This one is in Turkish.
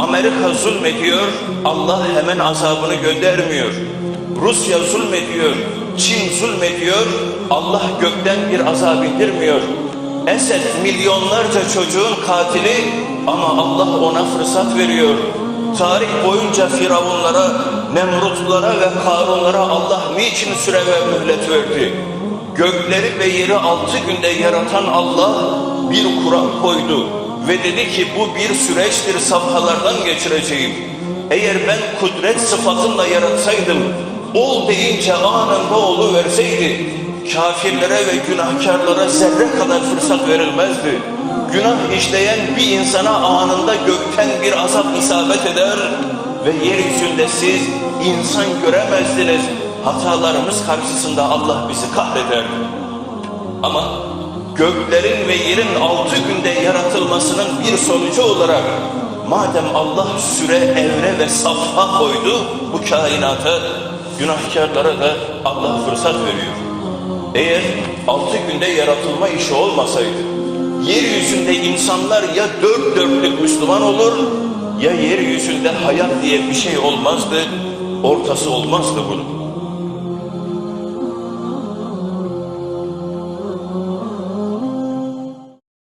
Amerika zulmediyor, Allah hemen azabını göndermiyor. Rusya zulmediyor, Çin zulmediyor, Allah gökten bir azap indirmiyor. Esed milyonlarca çocuğun katili ama Allah ona fırsat veriyor. Tarih boyunca firavunlara, Nemrutlara ve Karunlara Allah niçin süre ve mühlet verdi? Gökleri ve yeri altı günde yaratan Allah bir kural koydu ve dedi ki bu bir süreçtir safhalardan geçireceğim. Eğer ben kudret sıfatımla yaratsaydım, ol deyince anında olu verseydi, kafirlere ve günahkarlara zerre kadar fırsat verilmezdi. Günah işleyen bir insana anında gökten bir azap isabet eder ve yeryüzünde siz insan göremezdiniz. Hatalarımız karşısında Allah bizi kahreder. Ama göklerin ve yerin altı günde yaratılmasının bir sonucu olarak madem Allah süre, evre ve safha koydu bu kainata, günahkarlara da Allah fırsat veriyor. Eğer altı günde yaratılma işi olmasaydı, yeryüzünde insanlar ya dört dörtlük Müslüman olur, ya yeryüzünde hayat diye bir şey olmazdı, ortası olmazdı bunun.